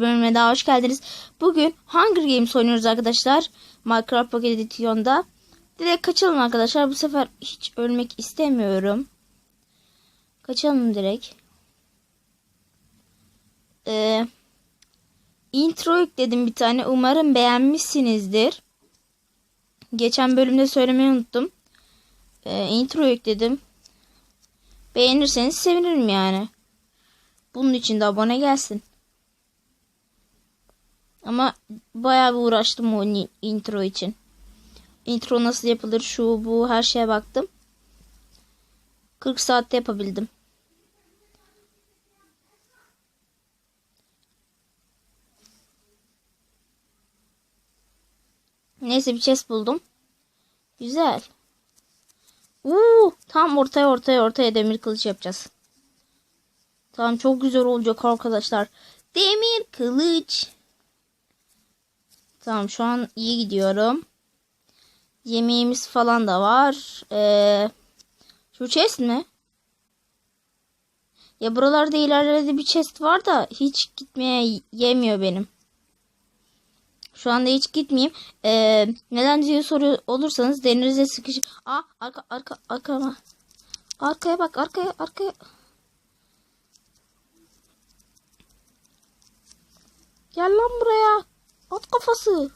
bir bölümüne daha hoş geldiniz. Bugün Hunger Games oynuyoruz arkadaşlar. Minecraft Pocket Edition'da. Direkt kaçalım arkadaşlar. Bu sefer hiç ölmek istemiyorum. Kaçalım direkt. Ee, intro yükledim bir tane. Umarım beğenmişsinizdir. Geçen bölümde söylemeyi unuttum. Ee, intro yükledim. Beğenirseniz sevinirim yani. Bunun için de abone gelsin. Ama bayağı bir uğraştım o intro için. Intro nasıl yapılır şu bu her şeye baktım. 40 saatte yapabildim. Neyse bir chest buldum. Güzel. Uuu tam ortaya ortaya ortaya demir kılıç yapacağız. Tamam çok güzel olacak arkadaşlar. Demir kılıç. Tamam şu an iyi gidiyorum. Yemeğimiz falan da var. Ee, şu chest mi? Ya buralarda ilerlerde bir chest var da hiç gitmeye yemiyor benim. Şu anda hiç gitmeyeyim. Ee, neden diye soru olursanız denize sıkış. Aa arka arka arkama. Arkaya bak arkaya arkaya. Gel lan buraya. At kafası.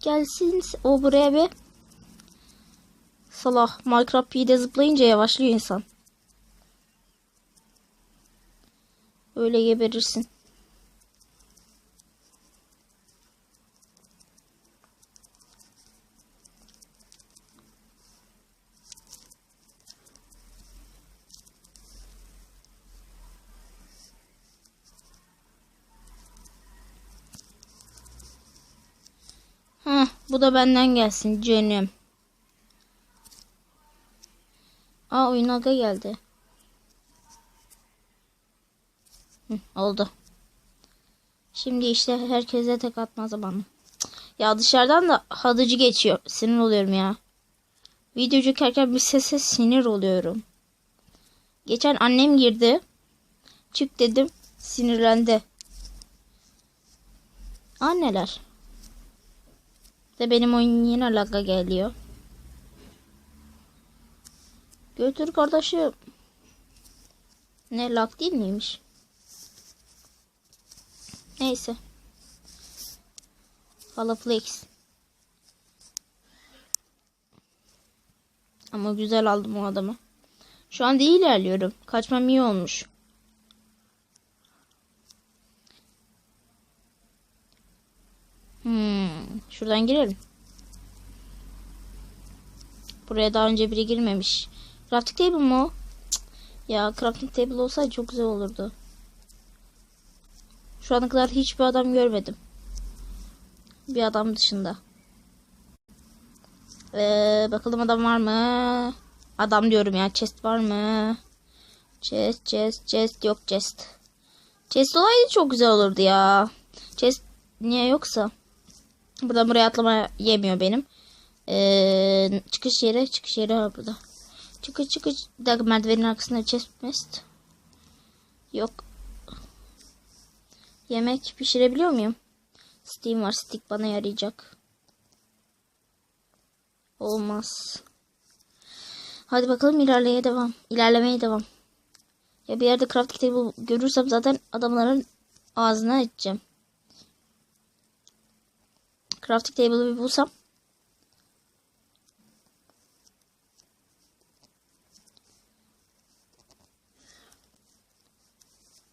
Gelsin o buraya bir. Salah Minecraft P'de zıplayınca yavaşlıyor insan. Öyle geberirsin. Bu da benden gelsin canım. Aa oyun aga geldi. Hı, oldu. Şimdi işte herkese tek atma zamanı. Ya dışarıdan da hadıcı geçiyor. Sinir oluyorum ya. Video çekerken bir sese sinir oluyorum. Geçen annem girdi. Çık dedim. Sinirlendi. Anneler. De benim oyun yine lag'a geliyor. Götür kardeşim. Ne lag değil miymiş? Neyse. Halaflex. Ama güzel aldım o adamı. Şu anda iyi ilerliyorum. Kaçmam iyi olmuş. Şuradan girelim. Buraya daha önce biri girmemiş. Crafting table mı o? Ya crafting table olsaydı çok güzel olurdu. Şu ana kadar hiçbir adam görmedim. Bir adam dışında. Ee, bakalım adam var mı? Adam diyorum ya. Chest var mı? Chest, chest, chest. Yok chest. Chest olaydı çok güzel olurdu ya. Chest niye yoksa? Buradan buraya atlama yemiyor benim. Ee, çıkış yeri, çıkış yeri var burada. Çıkış çıkış. Bir dakika merdivenin arkasında chest mest. Yok. Yemek pişirebiliyor muyum? Steam var. Stick bana yarayacak. Olmaz. Hadi bakalım ilerlemeye devam. İlerlemeye devam. Ya bir yerde crafting table görürsem zaten adamların ağzına edeceğim. Crafting table'ı bir bulsam.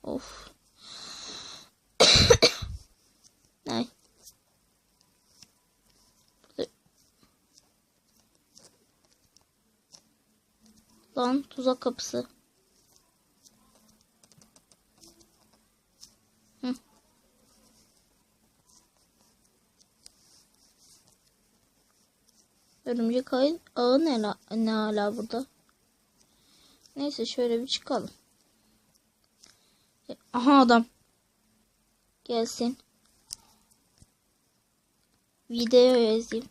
Of. Ay. Lan tuzak kapısı. Örümcek ağı, ağı ne, ne hala burada? Neyse şöyle bir çıkalım. Aha adam. Gelsin. Video yazayım.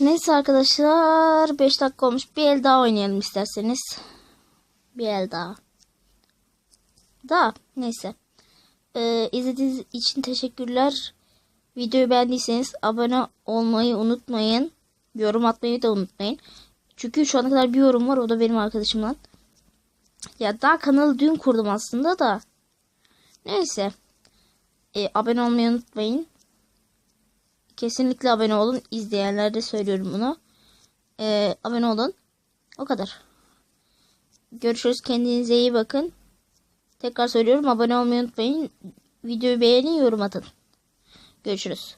Neyse arkadaşlar 5 dakika olmuş. Bir el daha oynayalım isterseniz. Bir el daha. Da neyse. Ee, izlediğiniz için teşekkürler. Videoyu beğendiyseniz abone olmayı unutmayın. Yorum atmayı da unutmayın. Çünkü şu ana kadar bir yorum var. O da benim arkadaşımdan. Ya daha kanalı dün kurdum aslında da. Neyse. Ee, abone olmayı unutmayın. Kesinlikle abone olun. İzleyenlere de söylüyorum bunu. Ee, abone olun. O kadar. Görüşürüz. Kendinize iyi bakın. Tekrar söylüyorum abone olmayı unutmayın. Videoyu beğenin, yorum atın. Görüşürüz.